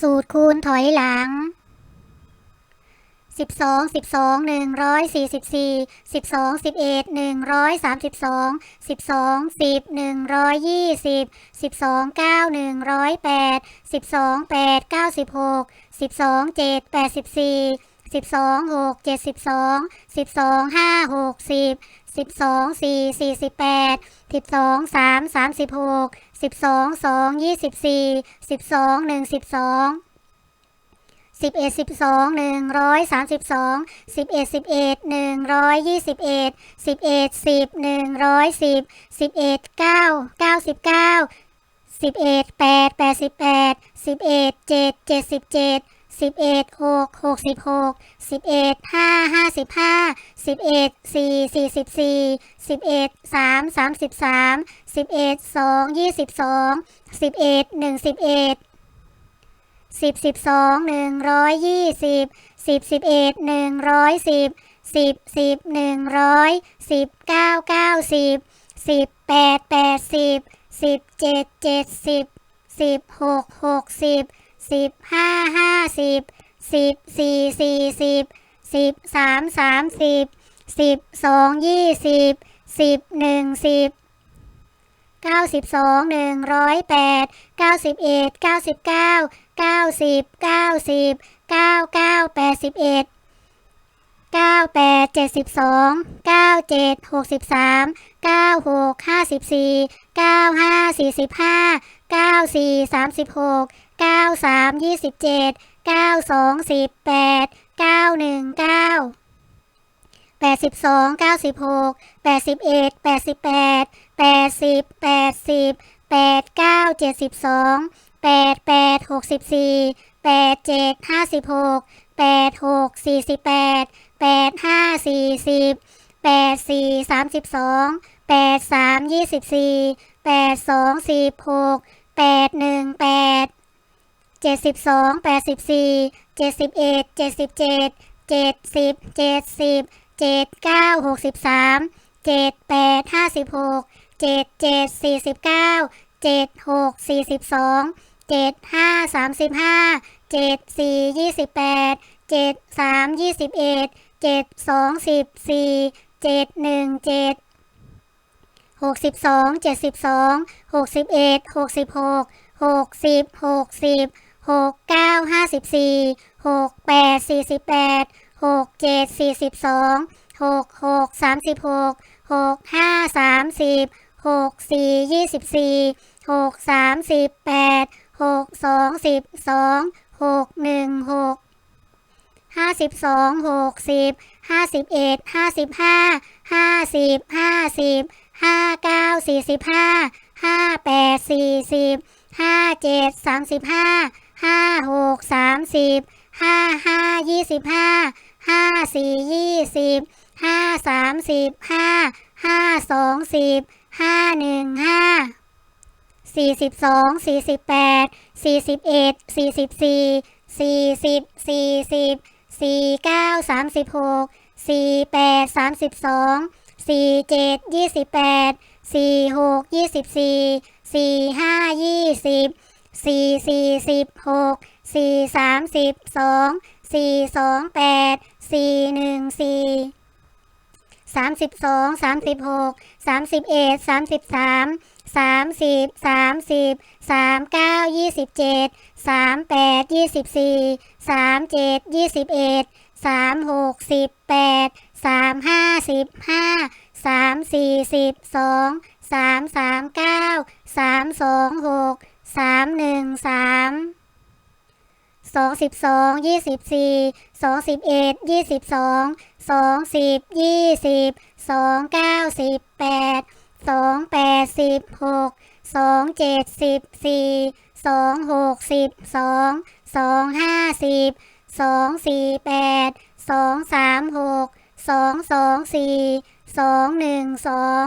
สูตรคูณถอยหลัง 12 12 144 12 11 132 12 10 120 12 9 108 12 8 96 12 7 84 12 6 72 12 5 60สิบสองสี่สี่สิบแปดสิบสองสามสามสิบหกสิบสองสองยี่สิบสี่สิบสองหนึ่งสิบสองสิบเอ็ดสิบสองหนึ่งร้อยสามสิบสองสิบเอ็ดสิบเอ็ดหนึ่งร้อยยี่สิบเอ็ดสิบเอ็ดสิบหนึ่งร้อยสิบสิบเอ็ดเก้าเก้าสิบเก้าสิบเอ็ดแปดแปดสิบแปดสิบเอ็ดเจ็ดเจ็ดสิบเจ็ด สิบเอ็ดหกหกสิบหกสิบเอ็ดห้าห้าสิบห้าสิบเอ็ดสี่สี่สิบสี่สิบเอ็ดสามสามสิบสามสิบเอ็ดสองยี่สิบสองสิบเอ็ดหนึ่งสิบเอ็ดสิบสิบสองหนึ่งร้อยยี่สิบสิบสิบเอ็ดหนึ่งร้อยสิบสิบสิบหนึ่งร้อยสิบเก้าเก้าสิบสิบแปดแปดสิบสิบเจ็ดเจ็ดสิบสิบหกหกสิบ สิบห้าห้าสิบสิบสี่สี่สิบสิบสามสามสิบสิบสองยี่สิบสิบหนึ่งสิบเก้าสิบสองหนึ่งร้อยแปดเก้าสิบเอ็ดเก้าสิบเก้าเก้าสิบเก้าสิบเก้าเก้าแปดสิบเอ็ดเก้าแปดเจ็ดสิบสองเก้าเจ็ดหกสิบสามเก้าหกห้าสิบสี่เก้าห้าสี่สิบห้าเก้าสี่สามสิบหก เก้าสามยี่สิบเจ็ดเก้าสองสิบแปดเก้าหนึ่งเก้าแปดสิบสองเก้าสิบหกแปดสิบเอ็ดแปดสิบแปดแปดสิบแปดสิบแปดเก้าเจ็ดสิบสองแปดแปดหกสิบสี่แปดเจ็ดห้าสิบหกแปดหกสี่สิบแปดแปดห้าสี่สิบแปดสี่สามสิบสองแปดสามยี่สิบสี่แปดสองสิบหกแปดหนึ่งแปด เจ็ดสิบสองแปดสิบสี่เจ็ดสิบเอ็ดเจ็ดสิบเจ็ดเจ็ดสิบเจ็ดสิบเจ็ดเก้าหกสิบสามเจ็ดแปดห้าสิบหกเจ็ดเจ็ดสี่สิบเก้าเจ็ดหกสี่สิบสองเจ็ดห้าสามสิบห้าเจ็ดสี่ยี่สิบแปดเจ็ดสามยี่สิบเอ็ดเจ็ดสองสิบสี่เจ็ดหนึ่งเจ็ดหกสิบสองเจ็ดสิบสองหกสิบเอ็ดหกสิบหกหกสิบหกสิบ หกเก้าห้าสิบสี่หกแปดสี่สิบแปดหกเจ็ดสี่สิบสองหกหกสามสิบหกหกห้าสามสิบหกสี่ยี่สิบสี่หกสามสิบแปดหกสองสิบสองหกหนึ่งหกห้าสิบสองหกสิบห้าสิบเอ็ดห้าสิบห้าห้าสิบห้าสิบห้าเก้าสี่สิบห้าห้าแปดสี่สิบห้าเจ็ดสามสิบห้า ห้าหกสามสิบห้าห้ายี่สิบห้าห้าสี่ยี่สิบห้าสามสิบห้าห้าสองสิบห้าหนึ่งห้าสี่สิบสองสี่สิบแปดสี่สิบเอ็ดสี่สิบสี่สี่สิบสี่สิบสี่เก้าสามสิบหกสี่แปดสามสิบสองสี่เจ็ดยี่สิบแปดสี่หกยี่สิบสี่สี่ห้ายี่สิบ สี่สี่สิบหกสี่สามสิบสองสี่สองแปดสี่หนึ่งสี่สามสิบสองสามสิบหกสามสิบเอ็ดสามสิบสามสามสิบสามสิบสามเก้ายี่สิบเจ็ดสามแปดยี่สิบสี่สามเจ็ดยี่สิบเอ็ดสามหกสิบแปดสามห้าสิบห้าสามสี่สิบสองสามสามเก้าสามสองหก สามหนึ่งสามสองสิบสองยี่สิบสี่สองสิบเอ็ดยี่สิบสองสองสิบยี่สิบสองเก้าสิบแปดสองแปดสิบหกสองเจ็ดสิบสี่สองหกสิบสองสองห้าสิบสองสี่แปดสองสามหกสองสองสี่สองหนึ่งสอง